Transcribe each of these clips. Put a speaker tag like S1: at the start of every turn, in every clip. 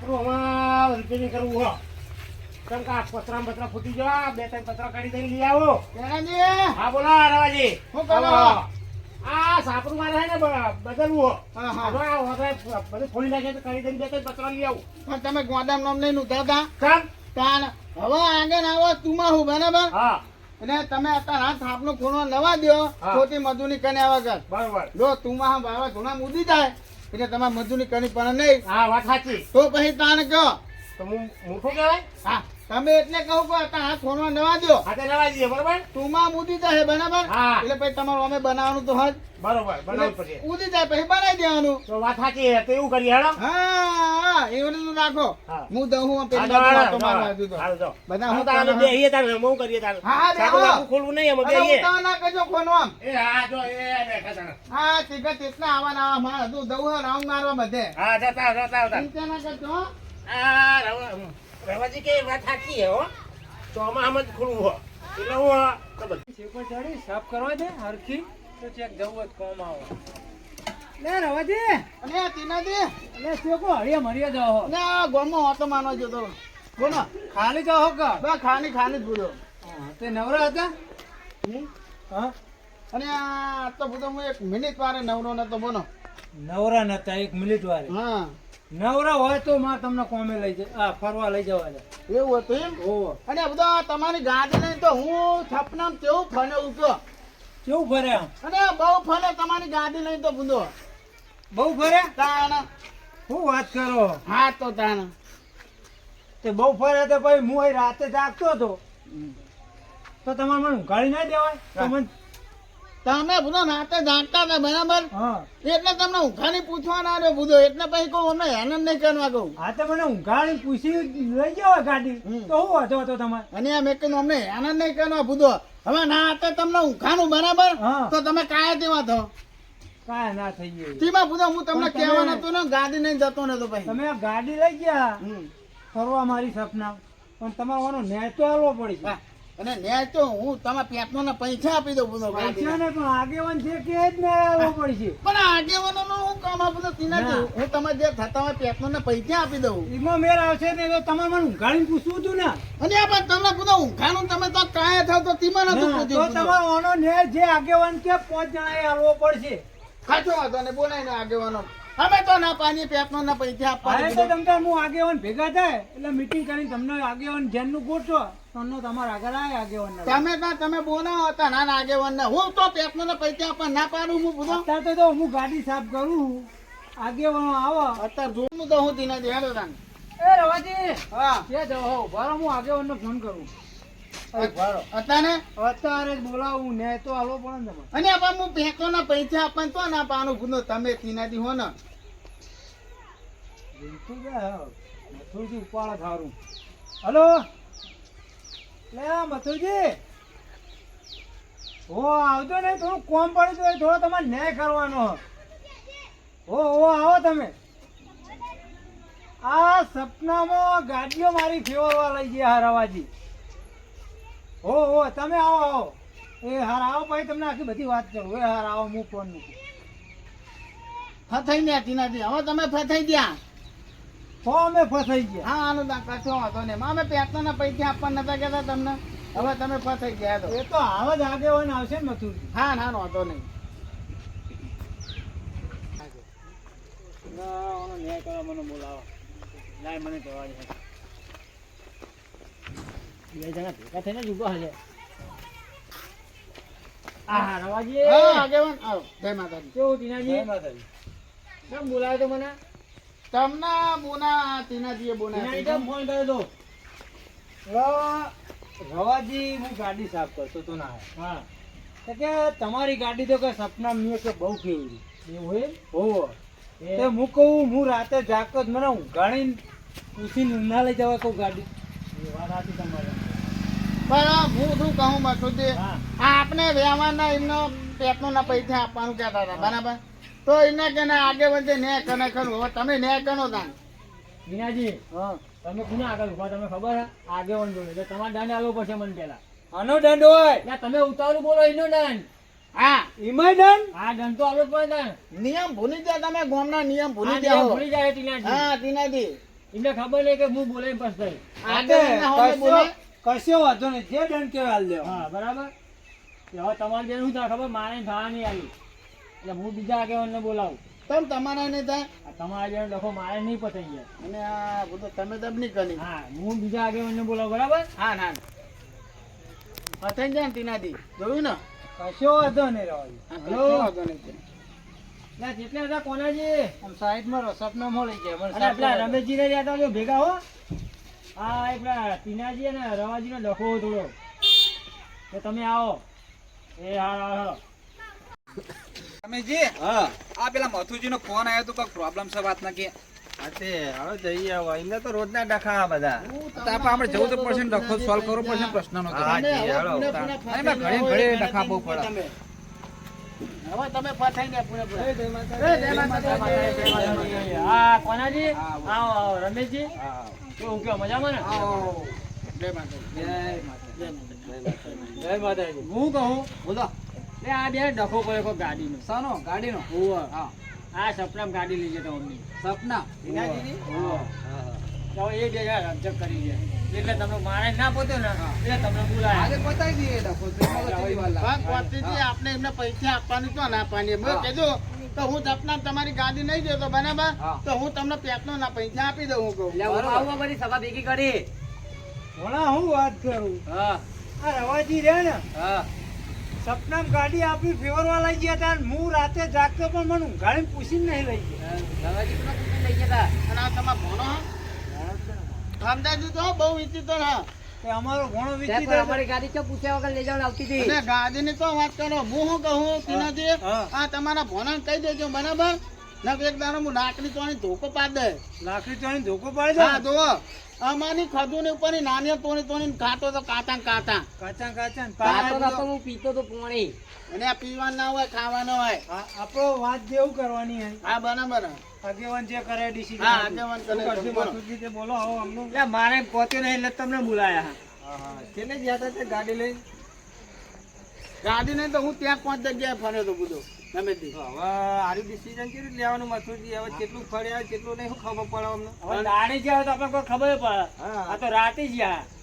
S1: આપણું હમણાં રિપેરિંગ કરવું હો. કેમ કે આ પતરા બતરા ફૂટી જવા બે ત્રણ પતરા કાઢી દઈને લઈ આવો. હા બોલો રવાજી.
S2: શું કરો?
S1: આ સાપરું મારે છે ને બદલવું હો.
S2: હા, હા.
S1: હવે આ વગર બધું ખોલી નાખે તો કાઢી દઈને બે ત્રણ પતરા લઈ આવું.
S2: પણ તમે ગોદામ નામ લઈને ઉતારતા
S1: કેમ?
S2: તાન હવે આગળ આવો તુમાં હું બરાબર?
S1: હા.
S2: અને તમે અત્યારે હાથ થાપનો ખૂણો નવા દ્યો
S1: હા.
S2: ખોટી મજૂરી કર્યા વગર
S1: બરોબર.
S2: જો તુમાં બાવા ઘણા મુદી જાય એટલે તમારે મજૂરી કરી પણ નહીં.
S1: હા વાત સાચી.
S2: તો પછી તાને કહો
S1: તો હું મૂઠું કહેવાય?
S2: હા તમે એટલે કહું કે આ હાથ ફોનમાં નવા દ્યો.
S1: હાથે નવા દઈએ બરોબર?
S2: તુમાં ઉદી જાય બરાબર?
S1: હા.
S2: એટલે પછી તમારું અમે બનાવવાનું તો હજ
S1: બરોબર બનાવવું પડશે
S2: ઉદી જાય પછી બનાવી દેવાનું.
S1: તો વાત સાચી તો એવું કરીએ હેડો.
S2: હા. એવું તો રાખો
S1: હું
S2: દઉં હું
S1: હા,
S2: પેલી બાજુ મારવા દીધો. બધા હું
S1: તારે? બેસીએ તારે, અમે કરીએ તારે.
S2: હા, હા,
S1: ખોલવું નહીં, અમે બેસીએ.
S2: ઉતાવળ ના કજો કોનો આમ
S1: એ હા, જો, એ બેઠા.
S2: હા ટીકા તેટલા આવા ના આવા માં હજુ દઉં હા રાઉન્ડ મારવા બધે
S1: હા, જતા, જતા, જતા.
S2: ચિંતા ના કરજો
S1: આ રવા- રવાજી કે વાત સાચી હે હો. ચોમાસામાં જ ખોલવું હો. એટલે હું તો
S3: ચડી સાફ કરવા દે હરખી તો ચેક જવું જ કોમ આવે લે રવાજી.
S2: અને આ ટીનાજી,
S3: લે શેકો હળિયા મરિયા જાઓ.
S2: અને આ હોતો માનવા જતો બોલો.
S3: ખાલી જાઓ કા
S2: બસ ખાની ખાની જ બોલો.
S3: તે નવરા હતા? હા?
S2: અને આ તો બધો હું એક મિનિટ વારે નવરો નતો બોનો
S3: નવરા નતા એક મિનિટ વારે.
S2: હા.
S3: નવરા હોય તો માં તમને કોમે લઈ જાય. આ ફરવા લઈ જવા દે.
S2: એવું હતું એમ?
S3: ઓહો
S2: અને બધા તમારી ગાડી લઈને તો હું છપનામ કેવું ફને ઉઠ્યો
S3: કેવું ફરે
S2: અને બહુ ફરે તમારી ગાડી લઈને તો બુંદો
S3: બહુ ફરે?
S2: તાણ.
S3: શું વાત કરો?
S2: હા તો તાણ.
S3: તે બહુ ફરે તો ભાઈ હું અહીં રાતે જાગતો હતો. તો તમારે મને ઉઘાડી ના દેવાય? તો મને
S2: તમે બધો નાતે જાણતા હતા બરાબર? એટલે તમને ઊંઘાની પૂછવા ના રહ્યો બધો. એટલે પછી કહું અમને આનંદ નહીં કરવા કહું.
S3: હા તો મને ઉઘાડી પૂછી લઈ જાવ ગાડી. તો હું હતો હતો તમારે?
S2: અને એમ એક અમને આનંદ નહીં કરવા બુધો હવે ના હાથે તમને ઊંઘાનું બરાબર. તો તમે કાયા તેવા થો
S3: કાંઈ ના થઈ ગયું.
S2: તેમાં બધા હું તમને કહેવાનો હતો ને ગાડી નહીં જતો નતો ભાઈ.
S3: તમે ગાડી લઈ ગયા. ફરવા મારી સપના. પણ તમારો ન્યાય તો આવવો પડી.
S2: અને ન્યાય તો હું તમારા પેટનો ને પૈસા આપી દઉં બધો
S3: પૈસા. ને પણ આગેવાન છે કે જ ને હાલવો પડશે
S2: પણ આગેવાનો આગેવાનો હું કામ આ તો તીના
S3: ના.
S2: હું તમારે જે થતા હોય પેટનો ને પૈસા આપી દઉં.
S3: એમાં મેળ આવશે ને તો તમારે મને ઊંઘાડીને પૂછવું હતું ને.
S2: અને આ પણ તમને બધો ઊંઘાનું તમે તો કાયા થાવ તો તેમાં નતું પૂછ્યું તો
S3: તમારો ઓનો ન્યાય જે આગેવાન કે પાંચ જણા આવવો પડશે.
S2: ખાચો વાંધો ને બોલાય ને આગેવાનો. અમે તો ના પાણી પેપનો ના પૈસા આપવા
S3: તો તમને હું આગેવાન ભેગા થાય એટલે મીટિંગ કરીને તમને આગેવાન જેનનું ગોઠવો. તમને તમારા આગળ આવે આગેવાન
S2: તમે ત્યાં તમે બોલાવો હતા ના ના આગેવાન ને હું તો પેપનો ના પૈસા આપવા ના પાડું હું બધો.
S3: અત્યારે તો હું ગાડી સાફ કરું આગેવાનો આવો.
S2: અત્યારે જોઉં તો હું દિના તાન.
S3: એ રવાજી
S2: હા.
S3: કે જાઓ હો બારો હું આગેવાનને ફોન કરું.
S2: અત્યારે
S3: અત્યારે બોલાવું ને તો આવો પણ
S2: અને આપણે હું ના પૈસા આપવા તો ના પાડું ગુનો તમે તીનાથી હો ને.
S3: બિલકુલ મથુરજી ઉપાડે થારું હલો? લે મથુરજી. હો આવજો ને થોડું કોમ પડ્યું તો થોડો તમારે ન્યાય કરવાનો હો હો આવો તમે. આ સપનામાં ગાડીઓ મારી ફેવરવા લઈ ગયા હરાવાજી. હો હો તમે આવો આવો. એ હાર આવો ભાઈ તમને આખી બધી વાત કરું. એ હાર આવો હું ફોન મૂકું.
S2: ફથાઈ ને તીનાથી હવે તમે ફથાઈ ગયા.
S3: હો અમે ફસાઈ ગયા.
S2: હા આનું ના કશો વાંધો નહીં. અમે પેટના ના પૈસા આપવા નતા કહેતા તમને. હવે તમે ફસાઈ ગયા તો.
S3: એ તો આવા જ આગેવાન આવશે ને મથુર
S2: હા ના વાંધો નહીં.
S3: ના ઓનો ન્યાય કરવા મને બોલાવો. લાય મને જવા દે બે જણા ભેગા થઈને જ ઊભા હશે આહા રવાજી
S2: આગેવાન. આવો. જય માતાજી.
S3: કેવું ટીનાજી? કેમ બોલાવે તો મને?
S2: તમને બોના તીનાજીએ બોના
S3: કેમ ફોન કર્યો તો? રવાજી હું ગાડી સાફ કરતો તો ના. હા. તો કે તમારી ગાડી તો કે સપના મેં કે બહુ કેવી એવું હોવો. તે હું કહું હું રાતે જાગતો જ મને ઊંઘાડીને પૂછીને ના લઈ જવા કહું ગાડી. એ વાત હતી તમારી.
S2: પણ હું શું કહું મસુદી
S3: હા.
S2: આપણે વ્યવહારના એમનો પેટનો ના પૈસા આપવાનું કહેતા હતા બરાબર? તો એને કે આગે વધે ન્યાય કને ખરું હવે તમે ન્યાય કરો તાન
S3: વિનાજી તમે કોને આગળ ઊભા? તમે ખબર હે? આગેવાન જોડે એટલે તમારે દંડ આલવો પડશે મને પેલા આનો દંડ હોય. ના તમે ઉતારું બોલો એનો દંડ
S2: હા.
S3: એમાંય દંડ હા દંડ તો આલવો જ પડે દંડ
S2: નિયમ ભૂલી જાય તમે ગોમના નિયમ ભૂલી જાય
S3: ભૂલી જાય ટીનાજી.
S2: હા તીનાજી
S3: એમને ખબર નહીં કે હું બોલે પછી.
S2: આગળ.
S3: કશો વાંધો નહીં. જે બેન કેવા હાલ દેવો હા બરાબર. હવે તમારે બેન શું થાય ખબર? મારે થવા નહીં આવી એટલે હું બીજા આગેવાનને બોલાવું.
S2: તમ તમારા ને થાય?
S3: તમારા જેવો લખો મારે નહીં પતાઈ જાય
S2: અને આ બધું તમે દબ નહીં કરી
S3: હા હું બીજા આગેવાનને બોલાવું બરાબર?
S2: હા ના પતાઈ જાય ને તીનાથી જોયું ને?
S3: કશો વાંધો નહીં રહો.
S2: કશો વાંધો નહીં.
S3: ના જેટલા હતા કોનાજી?
S2: આમ સાઈડમાં રહો સપના મળી જાય
S3: રમેશજી ને રહ્યા હતા ભેગા હો. હા એ પેલા ટીનાજી અને રવાજી નો ડખો થોડો. કે તમે આવો. એ હા હા હા.
S4: રમેશજી આ પેલા મથુજી નો ફોન આવ્યો તો કોઈ પ્રોબ્લેમ છે વાત ના કે?
S1: હવે જઈએ એમને તો રોજના ડખા બધા.
S4: તો આપણે આપણે જવું તો પડશે ને ડખો સોલ્વ કરવો પડશે ને પ્રશ્ન
S1: હા, જી, હાલો.
S2: પૂરેપૂરા
S4: ના,
S2: ફસાઈ
S4: એમાં ઘણી ઘણી ડખા બહુ પડે.
S2: તમે. હવે તમે
S3: જય. હા કોનાજી આવો આવો રમેશજી. કેવું કેવું મજામાં ને?
S2: જય માતાજી.
S3: જય માતાજી. હું કહું?
S4: બોલો.
S3: લે આ બે ડખો પડ્યો કોઈ ગાડીનો.
S4: સાનો ગાડીનો?
S3: હોવે.
S4: હા.
S3: આ સપનામાં ગાડી લઈ જતો અમને.
S4: સપના?
S3: હોવે. તો એ બે જણા કરી ગયા. એટલે તમને મારે ના પોતે ને એટલે તમને બોલાયા
S4: આજે બતાવી દઈએ ડખો. તો
S2: આપણે એમને પૈસા આપવાની તો ના આપવાની એમ
S4: હા.
S2: તો હું તપના તમારી ગાડી નહીં જોતો બરાબર? તો હું તમને પેટનો ના પૈસા આપી દઉં હું કહું.
S3: ભણા હું વાત કરું?
S4: હા.
S3: આ રવાજી રે ને
S4: હા.
S3: સપનામ ગાડી આપી ફેવરવા લઈ ગયા હતા હું રાતે જાગતો પણ મને ઊંઘાડીને પૂછીને નહીં લઈ ગયા.
S2: અને આ તમારા ભણો હા? સમજાયું તો બહુ વિચિત્ર હા
S3: અમારો ઘણો વિચિત્ર
S2: અને ગાડીની તો વાત કરો હું શું કહું ટીનાજી આ તમારા ભોણાને કહી દેજો બરાબર? નકર એક દાડો હું નાકની ચોણી ધોકો પાડ દે
S3: લાકડી ચોની ધોકો પાડી
S2: હા
S3: દો
S2: જો અમારી ખજૂરની ઉપર નાની તોણી તોણી કાંટો તો કાંટા ને કાંટા
S3: કાચા હું પીતો
S2: તો
S3: પાયા
S2: અને આ પીવાનું ના હોય ખાવાનું હોય.
S3: આપણો વાત જેવું કરવાની હે
S2: હા બરાબર.
S3: આગેવાન જે કરે ડીસી
S2: હા આગેવાન કરે તો બોલો.
S3: બોલો આવો અમનું મારે પોતે નહીં એટલે તમને બોલાયા
S1: કેને ગયા હતા તે ગાડી લઈ?
S2: ગાડી નહીં તો હું ત્યાં પાંચ જગ્યાએ ફર્યો તો બધો તમે
S1: હવે આરી ડિસિઝન કેવી લેવાનું મથુરજી હવે કેટલું ફર્યા કેટલું નહીં ખબર પડે અમને?
S3: હવે દાડી ગયા તો આપણે કોઈ ખબર પડે. આ તો રાતે જ ગયા
S1: હા હા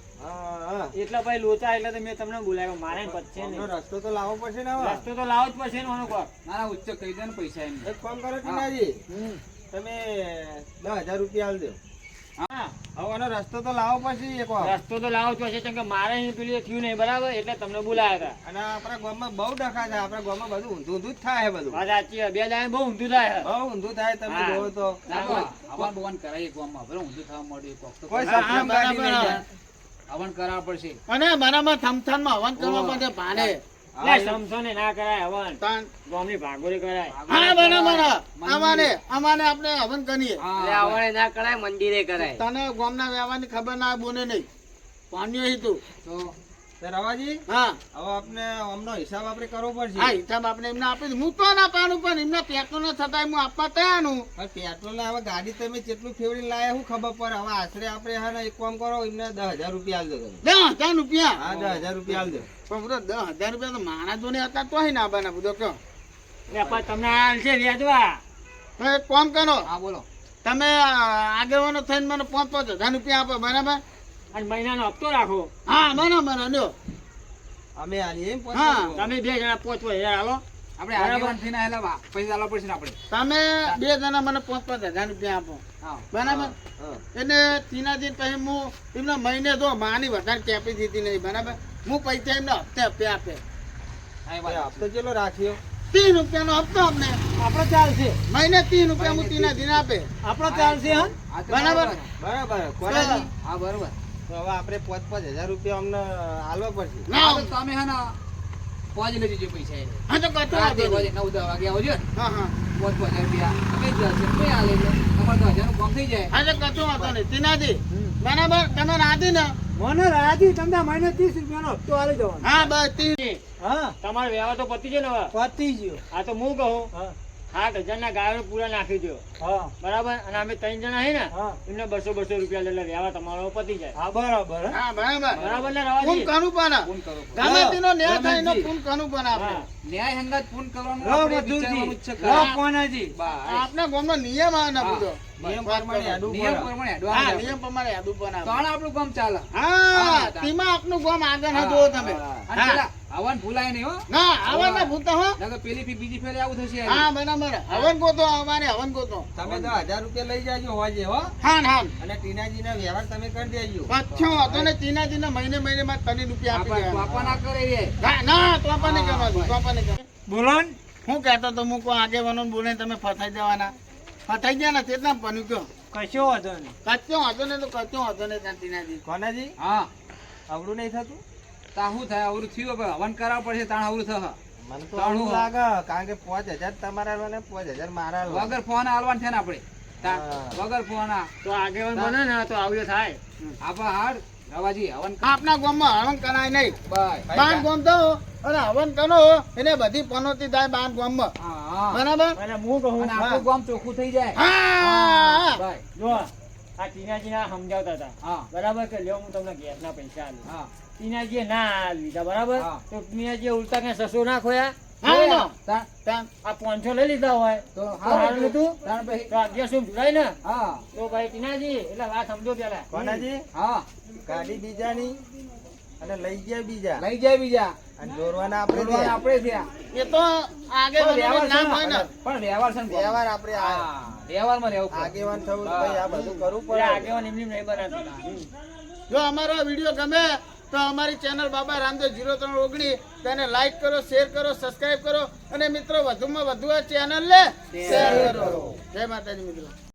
S3: એટલે ભાઈ લોચા એટલે તો મેં તમને બોલાવ્યો. મારે પછી
S1: રસ્તો તો લાવવો પડશે ને
S3: રસ્તો તો લાવો જ પડશે ને કોક.
S4: ના ઉચ્ચ કહી દે ને પૈસા એમ.
S1: એક કામ કરો ટીનાજી. તમે દસ હજાર રૂપિયા આલ દો
S3: હા.
S1: હવે આનો રસ્તો તો લાવવો પડશે એક વાર.
S3: રસ્તો તો લાવો જ પડશે કેમ કે મારે અહીં પેલી થયું નહીં બરાબર? એટલે તમને બોલાયા હતા.
S1: અને આપણા ગામમાં બહુ ડખા થાય આપણા ગામમાં બધું ઊંધું ઊંધું જ થાય બધું.
S3: વાત સાચી બે જાય બહુ ઊંધું થાય છે.
S1: બહુ ઊંધું થાય તમે. જોવો તો.
S4: આવા ભવન કરાય ગામમાં. હવે ઊંધું થવા મળ્યું
S1: કોઈ
S2: હા,
S1: સપનામ
S2: હા,
S1: ગાડી
S2: બરાબર.
S1: નહીં જાય.
S4: આવન કરાવવા પડશે.
S2: અને બરાબર થમથાનમાં હવન કરવા માટે ભાને
S3: સમસોને ના કરાય હવન.
S2: તાન.
S3: ગામની ભાગોળી કરાય.
S2: હા બરાબર. અમારે અમારે આપણે હવન કરીએ.
S4: હા
S2: તને ગામના વ્યવહારની ખબર ના બોને નહીં. પાણી તો.
S4: તો
S1: રવાજી
S2: હા.
S1: હવે આપણે આમનો હિસાબ આપણે કરવો પડશે.
S2: હા હિસાબ આપણે એમને આપી. હું તો ના પાડું પણ એમને પેટ્રોલ ન થતા હું આપવા તૈયાર
S1: પણ પેટ્રોલ ને હવે ગાડી તમે કેટલું ફેવડી લાયા હું ખબર પડે? હવે આશરે આપણે હા એક કામ કરો એમને દસ હજાર રૂપિયા આલ દો તમે.
S2: દસ હજાર રૂપિયા?
S1: હા દસ હજાર રૂપિયા આલ દો
S2: પણ બધો દસ હજાર રૂપિયા તો જોડે હતા તોય ના બને બધો
S3: કહો. તમને હાલ છે વ્યાજવા
S2: એક કામ કરો.
S4: હા બોલો.
S2: તમે આગેવાનો થઈને મને પાંચ પાંચ હજાર રૂપિયા આપો બરાબર?
S3: અને મહિનાનો હપ્તો રાખો.
S2: હા બરાબર લ્યો.
S1: અમે એમ
S2: હા,
S3: તમે બે જણા પહોંચવા યાર હાલો.
S4: આપણે આગેવાન થઈને આવેલા વા- પૈસા આલવા પડશે આપણે.
S2: તમે બે જણા મને પાંચ પાંચ હજાર રૂપિયા આપો.
S4: હા.
S2: બરાબર? એટલે તીના દિન પછી હું એમને મહિને જો માની વધારે કેપી દીધી નહીં બરાબર? હું પૈસા એમને હપ્તે હપ્તે આપે.
S1: હપ્તો ચેલો રાખ્યો?
S2: ત્રીસ રૂપિયાનો હપ્તો અમને
S3: આપણો ચાલશે.
S2: મહિને ત્રીસ રૂપિયા હું તીનાજીને આપે.
S3: આપણો ચાલશે હા?
S2: બરાબર.
S1: બરાબર?
S4: હા બરોબર.
S1: હવે આપણે પાંચ પાંચ હજાર રૂપિયા અમને આલવા પડશે.
S2: ના
S4: હા, તમે હે ને પોજ લઈ જજો પૈસા
S2: હા તો.
S4: નવ દસ વાગે આવજો
S2: હા હા.
S4: પોચ પોચ હજાર રૂપિયા. તમે જ જશે કોઈ આ લઈ લો તમારે દસ હજાર કામ થઈ જાય.
S2: હા તો કશો વાંધો નહીં. તેનાથી બરાબર? તમે રાધી ને.
S3: મને રાજી તમને મહિને ત્રીસ રૂપિયાનો હપ્તો આલી દેવાનો.
S2: હા બસ ત્રીસ
S3: હા. તમારો વ્યવહાર તો પતી છે ને હવે.
S1: પતી ગયો.
S3: આ તો હું કહું.
S1: હા.
S5: સાત હજારના ગાયો પૂરા નાખી દો બરાબર? અને અમે ત્રણ જણા હે ને એમને બસો બસો રૂપિયા લઈ લે વ્યવહાર તમારો પતી જાય.
S1: હા બરાબર હા.
S2: બરાબર.
S5: બરાબર ને
S2: રવા
S5: ફોન
S2: કરું પણ
S4: ફોન કરો
S2: ગમેતીનો ન્યાય થાય એનો ફોન કરું પણ આપણે.
S4: ન્યાય હંગત ફોન કરવાનો આપણે વિચારવાનું છે
S1: લો કોનાજી.
S2: આપણા ગામનો નિયમ આવે ના
S4: હા.
S1: નિયમ પ્રમાણે. આડું
S4: નિયમ પ્રમાણે
S2: આડું
S4: હા
S2: નિયમ પ્રમાણે આડું પણ
S4: તો આપણું ગામ ચાલે.
S2: હા તેમાં આપનું ગામ આગળ ના
S4: હા,
S2: જોવો તમે. હા.
S4: હવન ભૂલાય નહીં હો.
S2: ના આવા ના ભૂલતા હો.
S4: નકર પેલી ફી બીજી ફેરે આવું થશે
S2: હા બરાબર. હવન ગોતો અમારે હવન ગોતો.
S1: તમે તો હજાર રૂપિયા લઈ જાજો હોજે હો.
S2: હાન હાન.
S1: અને ટીનાજીના વ્યવહાર તમે કરી દેજો.
S2: કચ્છો તો ને ટીનાજી ના મહિને મહિને માં તને રૂપિયા આપી
S4: આપણે પાપા ના કરે રે
S2: ના ના તો કરવાનું તો આપણને કરવાનું.
S1: બોલો ને
S2: હું કહેતો તો મુકો આગે આગેવાનો બોલે તમે ફસાઈ જવાના ફસાઈ ગયા ને તેટલા બન્યું કયો?
S1: કશો વાંધો નહીં.
S2: કચ્યો હતો નહીં તો કચ્યો હતો નહીં ત્યાં ચીનાજી
S1: કોનાજી?
S4: હા.
S1: આવડું નહીં થતું?
S4: તા થાય અવરું થયું હવે. હવન કરાવવું પડશે તાણ અવરું થશે.
S1: મને તો
S4: અવરું
S1: લાગે કારણ કે પાંચ હજાર તમારા આલવા ને પાંચ હજાર મારા
S4: વગર ફોન આલવાનું છે ને આપણે. વગર ફોન આ.
S5: તો આગેવાન બને ને તો આવ્યો થાય.
S4: આપણે હાડ રવાજી હવન
S2: આપના ગામમાં હવન કરાય નહીં.
S4: બાંધ
S2: ગોમ ગામ તો અને હવન કરો એને બધી પનોતી થાય બાંધ ગામમાં. બરાબર?
S5: અને હું કહું
S4: આપણું ગામ ચોખ્ખું થઈ જાય.
S2: હા
S5: જો આ ટીનાજી ના સમજાવતા હતા.
S4: હા.
S5: બરાબર કે લ્યો હું તમને ગેસ ના પૈસા આલું
S4: હા.
S5: ટીનાજીએ ના લીધા બરાબર? તો ટીનાજીએ ઉલટા કે સસો ના ખોયા? આ પાંચસો લઈ લીધા હોય.
S4: તો
S5: તો
S4: હારું
S5: હારું લીધું
S4: તાણ પછી
S5: તો અગિયાર જોડાય ને?
S4: હા.
S5: તો ભાઈ ટીનાજી એટલે વાત સમજો પેલા.
S1: કોનાજી?
S4: હા.
S1: ગાડી બીજાની અને લઈ ગયા બીજા?
S4: લઈ ગયા બીજા.
S1: અને દોરવાના આપણે.
S4: આપણે થયા.
S2: એ તો આગળ
S4: પણ વ્યવહાર
S2: નામ હોય ને?
S4: ને. પણ વ્યવહાર છે
S1: વ્યવહાર આપણે આ
S4: હા. વ્યવહારમાં રહેવું
S1: આગેવાન થવું ભાઈ આ બધું કરવું પડે.
S5: આગેવાન એમની નહીં બનાવતા
S2: જો અમારો વીડિયો ગમે તો અમારી ચેનલ બાબા રામદેવ જીરો ત્રણ ઓગણી તેને લાઈક કરો શેર કરો સબસ્ક્રાઇબ કરો. અને મિત્રો વધુમાં વધુ આ ચેનલ ને શેર કરો. જય માતાજી મિત્રો.